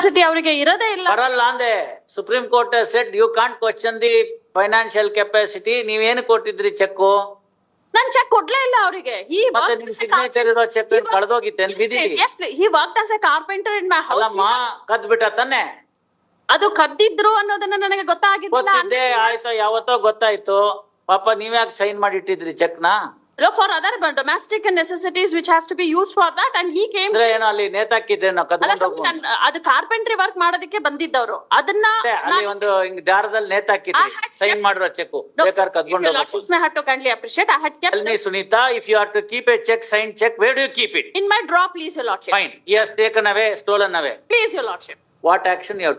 Capacity ಅವರಿಗೆ ಇರೋದೇ ಇಲ್ಲ. ಬರಲ್ಲ ಅಂದೆ. Supreme Court said you can't question the financial capacity ಏನು ಕೊಟ್ಟಿದ್ರಿ ಚೆಕ್ ನಾನ್ ಚೆಕ್ ಕೊಡ್ಲೇ ಇಲ್ಲ ಅವರಿಗೆ. ಈ ಮತ್ತೆ ನಿಮ್ ಸಿಗ್ನೇಚರ್ ಇರೋ check. ಕಳೆದೋಗಿತ್ತೆ carpenter he worked as a carpenter in my house. ಅಲ್ಲಮ್ಮ ಕದ್ ಬಿಟ್ಟ ತಾನೆ? ಅದು ಕದ್ದಿದ್ರು ಅನ್ನೋದನ್ನ ನನಗೆ ಗೊತ್ತಾಗಿಲ್ಲ ಗೊತ್ತಿದ್ದೆ ಆಯ್ತು ಯಾವತ್ತೋ ಗೊತ್ತಾಯ್ತು. ಪಾಪ ನೀವ್ಯಾಕೆ ಸೈನ್ ಮಾಡಿ ಇಟ್ಟಿದ್ರಿ check for other domestic necessities which has to be use for that and he came ಅಲ್ಲಿ ನೇತಾಕಿದ್ರೆ ಅದು ಕಾರ್ಪೆಂಟ್ರಿ ವರ್ಕ್ ಮಾಡೋದಕ್ಕೆ ಬಂದಿದ್ದವರು. ಅದನ್ನ ಒಂದು ದಾರದಲ್ಲಿ ನೇತಾಕಿದ್ರು. ಸೈನ್ ಮಾಡಿರೋ ಚೆಕ್ ಬೇಕಾದ್ರೆ ಕದ್ಕೊಂಡು appreciate I had kept Sunita if you are to keep a check sign check where keep in my drawer please your lordship fine he has taken away stolen away please your lordship what action you have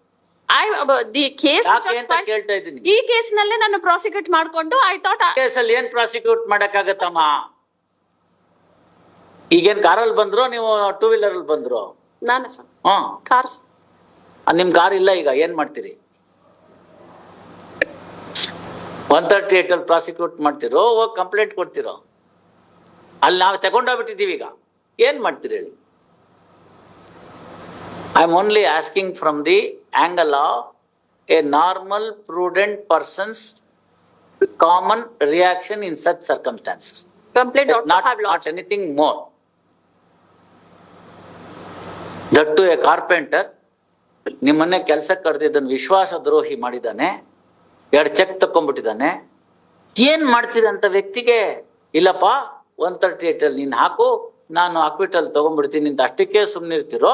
I, the case ಅಂತ ಕೇಳ್ತಾ ಇದ್ದೀನಿ. ಈ ಕೇಸ್ನಲ್ಲೇ ನಾನು prosecute ಮಾಡ್ಕೊಂಡು I thought ಕೇಸಲ್ಲಿ ಏನ್ prosecute ಮಾಡಕ್ಕಾಗತ್ತಮ್ಮ? ಈಗೇನ್ ಕಾರಲ್ಲಿ ಬಂದ್ರು ನೀವು ಟೂ ವೀಲರ್ ಅಲ್ಲಿ ಬಂದ್ರು? ನಾನು ಸರ್. ಹ್ಮ್ ನಿಮ್ ಕಾರ್ ಇಲ್ಲ ಈಗ ಏನ್ ಮಾಡ್ತೀರಿ? ಒನ್ ತರ್ಟಿ ಏಟ್ ಅಲ್ಲಿ ಪ್ರಾಸಿಕ್ಯೂಟ್ ಮಾಡ್ತಿರೋ ಹೋಗಿ ಕಂಪ್ಲೇಂಟ್ ಕೊಡ್ತಿರೋ? ಅಲ್ಲಿ ನಾವು ತಗೊಂಡೋಗ್ಬಿಟ್ಟಿದೀವಿ ಈಗ. ಏನ್ ಮಾಡ್ತೀರಿ ಹೇಳಿ? I am only asking from the angle of a normal prudent persons common reaction in such circumstances complaint not, not anything more. That to a carpenter ನಿಮ್ಮನ್ನೇ ಕೆಲಸಕ್ಕೆ ಕರೆದಿದ್ದನ್ನು ವಿಶ್ವಾಸ ದ್ರೋಹಿ ಮಾಡಿದ್ದಾನೆ ಎರಡು ಚೆಕ್ ತಕೊಂಡ್ಬಿಟ್ಟಿದ್ದಾನೆ ಏನ್ ಮಾಡ್ತಿದೆ ಅಂತ ವ್ಯಕ್ತಿಗೆ ಇಲ್ಲಪ್ಪ ಒನ್ ತರ್ಟಿ ಏಟ್ ನೀನು ಹಾಕು ನಾನು ಅಕ್ವಿಟಲ್ ತಗೊಂಡ್ಬಿಡ್ತೀನಿ ಅಂತ ಅಷ್ಟಕ್ಕೆ ಸುಮ್ನಿರ್ತಿರೋ?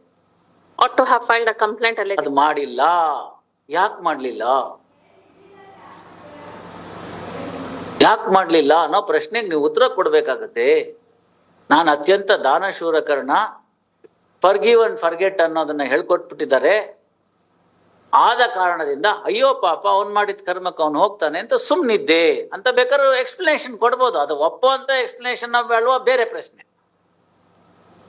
ought to have filed a complaint ಅಲ್ಲಿ ಮಾಡಿಲ್ಲ. ಯಾಕೆ ಮಾಡಲಿಲ್ಲ? ಯಾಕೆ ಮಾಡಲಿಲ್ಲ ಅನ್ನೋ ಪ್ರಶ್ನೆಗೆ ನೀವು ಉತ್ತರ ಕೊಡಬೇಕಾಗತ್ತೆ. ನಾನು ಅತ್ಯಂತ ದಾನಶೂರಕರಣ ಫರ್ಗಿವ್ ಅಂಡ್ ಫರ್ಗೆಟ್ ಅನ್ನೋದನ್ನ ಹೇಳ್ಕೊಟ್ಬಿಟ್ಟಿದ್ದಾರೆ. ಆದ ಕಾರಣದಿಂದ, ಅಯ್ಯೋ ಪಾಪ, ಅವ್ನ್ ಮಾಡಿದ ಕರ್ಮಕ್ಕೆ ಅವ್ನು ಹೋಗ್ತಾನೆ ಅಂತ ಸುಮ್ಮನಿದ್ದೆ ಅಂತ ಬೇಕಾದ್ರೂ ಎಕ್ಸ್ಪ್ಲನೇಷನ್ ಕೊಡ್ಬೋದು. ಅದು ಒಪ್ಪೋ ಅಂತ ಎಕ್ಸ್ಪ್ಲನೇಷನ್ ಅಲ್ವಾ, ಬೇರೆ ಪ್ರಶ್ನೆ.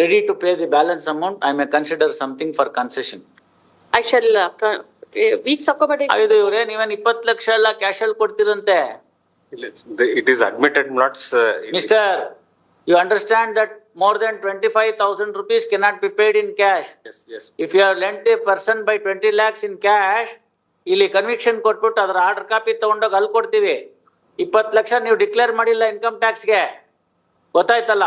ready to pay the balance amount I may consider something for concession I shall weeks ಹಾಕೋಬೇಡಿ ಇದು ಇವ್ರೆ ನೀವೇನ್ ಇಪ್ಪತ್ತು ಲಕ್ಷ ಎಲ್ಲ ಕ್ಯಾಶ್ ಅಲ್ಲಿ ಕೊಡ್ತಿರಂತೆ. It is admitted not, uh, it- Mister, you understand that more than twenty-five thousand rupees cannot be paid in cash. yes, yes, If you have lent a person by twenty lakhs in cash, ಇಲ್ಲಿ conviction ಕೊಟ್ಬಿಟ್ಟು ಅದ್ರ order copy ತಗೊಂಡೋಗಿ ಅಲ್ಲಿ ಕೊಡ್ತೀವಿ. ಇಪ್ಪತ್ತು ಲಕ್ಷ ನೀವು declare ಮಾಡಿಲ್ಲ income ಟ್ಯಾಕ್ಸ್ಗೆ ಗೊತ್ತಾಯ್ತಲ್ಲ?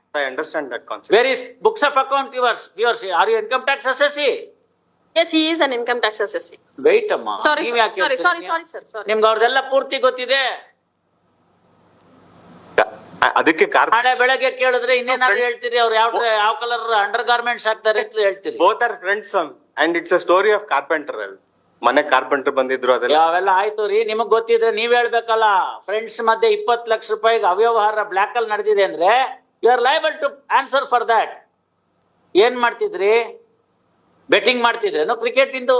I understand that concept. Where is books of account yours yours are you income tax assessee Yes, he is an income tax assessee. Wait ಅಮ್ಮ Sorry, ನೀವ್ sir. ಯಾಕೆ sorry, sorry, ಹೇಳ್ತೀರಿ? sorry, sir, ನಿಮ್ಗೆ ಅವ್ರದೆಲ್ಲ ಪೂರ್ತಿ ಗೊತ್ತಿದೆ. ಅ- ಅದಕ್ಕೆ carp ನಾಳೆ ಬೆಳಗ್ಗೆ ಕೇಳಿದ್ರೆ ಇನ್ನೇನಾದ್ರು ಹೇಳ್ತೀರಿ ಅವ್ರು ಯಾವ ಯಾವ ಕಲರ್ ಅಂಡರ್ ಗಾರ್ಮೆಂಟ್ಸ್ ಹಾಕ್ತಾರೆ ಅಂತ ಹೇಳ್ತೀರಿ. Both are friends and it's a story of carpenter ಅಲ್ಲಿ ಮನೆ ಕಾರ್ಪೆಂಟರ್ ಬಂದಿದ್ರು ಅದೆಲ್ಲ. ಅವೆಲ್ಲ ಆಯ್ತು ರೀ ನಿಮಗ್ ಗೊತ್ತಿದ್ರೆ ನೀವ್ ಹೇಳ್ಬೇಕಲ್ಲ. ಫ್ರೆಂಡ್ಸ್ ಮಧ್ಯೆ ಇಪ್ಪತ್ ಲಕ್ಷ ರೂಪಾಯಿಗೆ ಅವ್ಯವಹಾರ ಬ್ಲಾಕ್ ಅಲ್ಲಿ ನಡೆದಿದೆ ಅಂದ್ರೆ you are liable to answer for that ಏನ್ ಮಾಡ್ತಿದ್ರಿ? ಬೆಟ್ಟಿಂಗ್ ಮಾಡ್ತಿದ್ರೇನು ಕ್ರಿಕೆಟ್ ಇಂದು?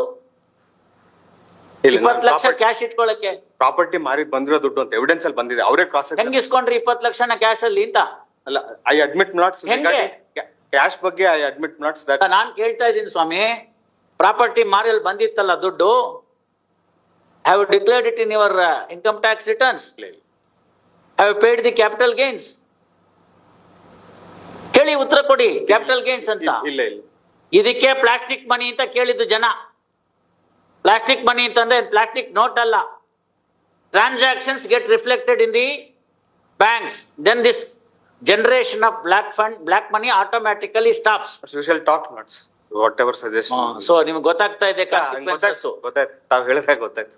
ಇಪ್ಪತ್ತು ಲಕ್ಷ ಕ್ಯಾಶ್ ಇಟ್ಕೊಳಕ್ಕೆ. ಪ್ರಾಪರ್ಟಿ ಮಾರಿ ಬಂದಿರೋ ದುಡ್ಡು ಅಂತ ಎವಿಡೆನ್ಸ್ ಅಲ್ಲಿ ಬಂದಿದೆ. ಅವರೇ ಕ್ರಾಸ್ ಹೆಂಗ್ ಇಸ್ಕೊಂಡ್ರಿ ಇಪ್ಪತ್ತು ಲಕ್ಷನ ಕ್ಯಾಶ್ ಅಲ್ಲಿ ಅಂತ? ಅಲ್ಲ ಐ ಅಡ್ಮಿಟ್ ನಾಟ್ಸ್ ಹೆಂಗೆ? ಕ್ಯಾಶ್ ಬಗ್ಗೆ ಐ ಅಡ್ಮಿಟ್ ನಾಟ್ಸ್ ದಟ್ ನಾನ್ ಕೇಳ್ತಾ ಇದ್ದೀನಿ ಸ್ವಾಮಿ. ಪ್ರಾಪರ್ಟಿ ಮಾರಿಯಲ್ಲಿ ಬಂದಿತ್ತಲ್ಲ ದುಡ್ಡು? Have declared it in your income tax returns have paid the capital gains ಹೇಳಿ ಉತ್ತರ ಕೊಡಿ ಕ್ಯಾಪಿಟಲ್ ಗೇನ್ಸ್ ಅಂತ. ಇಲ್ಲ ಇಲ್ಲ ಇದಕ್ಕೆ ಪ್ಲಾಸ್ಟಿಕ್ ಮನಿ ಅಂತ ಕೇಳಿದ್ದು ಜನ. ಪ್ಲಾಸ್ಟಿಕ್ ಮನಿ ಅಂತಂದ್ರೆ ಪ್ಲಾಸ್ಟಿಕ್ ನೋಟ್ ಅಲ್ಲ. Transactions get reflected in the banks then this generation of black fund black money automatically stops talk notes whatever suggest so ನಿಮ್ಗೆ ಗೊತ್ತಾಗ್ತಾ ಇದೆ. ಗೊತ್ತಾಯ್ತು. ತಾವ್ ಹೇಳಿದಾಗ ಗೊತ್ತಾಯ್ತು.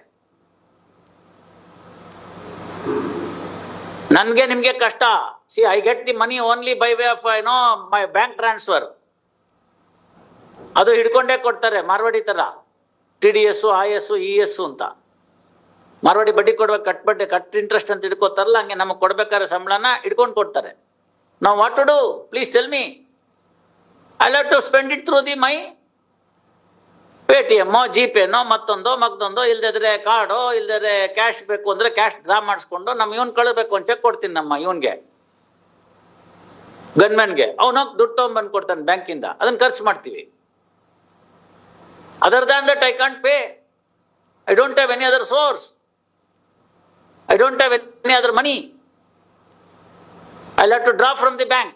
ನನ್ಗೆ ನಿಮ್ಗೆ ಕಷ್ಟ. See I get the money only by way of ಏನೋ ಮೈ ಬ್ಯಾಂಕ್ ಟ್ರಾನ್ಸ್ಫರ್ ಅದು ಹಿಡ್ಕೊಂಡೇ ಕೊಡ್ತಾರೆ, ಮಾರ್ವಾಡಿ ತರ. T D S I S E S ಅಂತ. ಮಾರ್ವಾಡಿ ಬಡ್ಡಿ ಕೊಡ್ಬೇಕು ಕಟ್ ಬಡ್ಡಿ, ಕಟ್ ಇಂಟ್ರೆಸ್ಟ್ ಅಂತ ಹಿಡ್ಕೋತಾರಲ್ಲ, ಹಂಗೆ ನಮಗೆ ಕೊಡ್ಬೇಕಾದ್ರೆ ಸಂಬಳನ ಹಿಡ್ಕೊಂಡು ಕೊಡ್ತಾರೆ. ನಾವು what to do please tell me I love to spend it through the my pay ಟಿ ಎಮ್ಮೋ ಜಿ ಪೇನೋ ಮತ್ತೊಂದೋ, ಮಗ್ದೊಂದೋ, ಇಲ್ದಿದ್ರೆ ಕಾರ್ಡೋ, ಇಲ್ದಿದ್ರೆ ಕ್ಯಾಶ್ ಬೇಕು ಅಂದ್ರೆ ಕ್ಯಾಶ್ ಡ್ರಾ ಮಾಡಿಸ್ಕೊಂಡು ನಮ್ಮ ಇವನ್ ಕಳಬೇಕು ಅಂತ ಚೆಕ್ ಕೊಡ್ತೀನಿ ನಮ್ಮ ಇವನ್ಗೆ. ಗನ್ಮನ್ಗೆ ಅವನೋಗಿ ದುಡ್ಡು ತೊಗೊಂಡ್ಬಂದು ಕೊಡ್ತಾನೆ ಬ್ಯಾಂಕಿಂದ. ಅದನ್ನ ಖರ್ಚು ಮಾಡ್ತೀವಿ. Other than that I can't pay I don't have any other source I don't have any other money I have to draw from the bank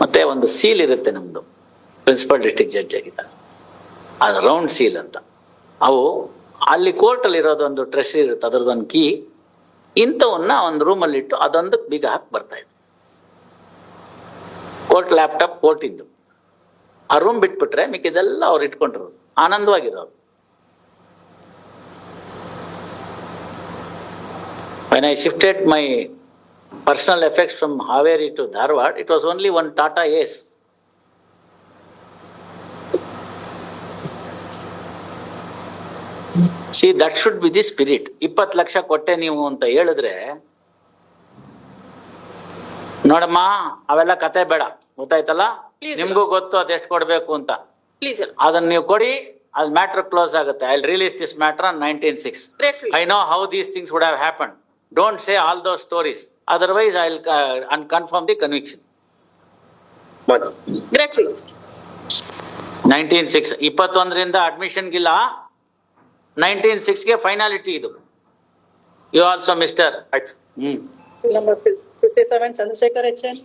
ಮತ್ತೆ ಒಂದು ಸೀಲ್ ಇರುತ್ತೆ ನಮ್ದು. ಪ್ರಿನ್ಸಿಪಲ್ ಡಿಸ್ಟ್ರಿಕ್ಟ್ ಜಡ್ಜ್ ಆಗಿದ್ದ. ಅದು ರೌಂಡ್ ಸೀಲ್ ಅಂತ. ಅವು ಅಲ್ಲಿ ಕೋರ್ಟಲ್ಲಿ ಇರೋದೊಂದು ಟ್ರೆಷರಿ ಇರುತ್ತೆ. ಅದರದೊಂದು ಕೀ ಇಂಥವನ್ನ ಒಂದು ರೂಮಲ್ಲಿ ಇಟ್ಟು ಅದೊಂದಕ್ಕೆ ಬೀಗ ಹಾಕಿ ಬರ್ತಾ ಇತ್ತು ಕೋರ್ಟ್ ಲ್ಯಾಪ್ಟಾಪ್ ಕೋರ್ಟ್ ಇದ್ದು ಆ ರೂಮ್ ಬಿಟ್ಬಿಟ್ರೆ ಮಿಕ್ಕಿದೆಲ್ಲ ಅವ್ರು ಇಟ್ಕೊಂಡ್ರು ಆನಂದವಾಗಿರೋರು when I shifted my personal effects from Haveri to Dharwad, it was only one Tata Ace. See that should be the spirit ಇಪ್ಪತ್ತು ಲಕ್ಷ ಕೊಟ್ಟೆ ನೀವು ಅಂತ ಹೇಳಿದ್ರೆ ನೋಡಮ್ಮ ಅವೆಲ್ಲ ಕತೆ ಬೇಡ ಗೊತ್ತಾಯ್ತಲ್ಲ Please. ನಿಮ್ಗೂ ಗೊತ್ತು ಅದೆಷ್ಟು ಕೊಡ್ಬೇಕು ಅಂತ Please, ಅದನ್ನ ನೀವು ಕೊಡಿ ಅದು ಮ್ಯಾಟ್ರ್ ಕ್ಲೋಸ್ ಆಗುತ್ತೆ I release this matter on nineteen six. I know how these things would have happened. Don't say all those stories. Otherwise, I'll uh, un- the conviction. Gratefully. Nineteen six ಇಪ್ಪತ್ತೊಂದರಿಂದ ಅಡ್ಮಿಷನ್ಗಿಲ್ಲ nineteen ಸಿಕ್ಸ್ಗೆ finality ಇದು you also mister ಆಯ್ತು ಹ್ಮ್ Number fifty-seven, Chandrasekhar HN.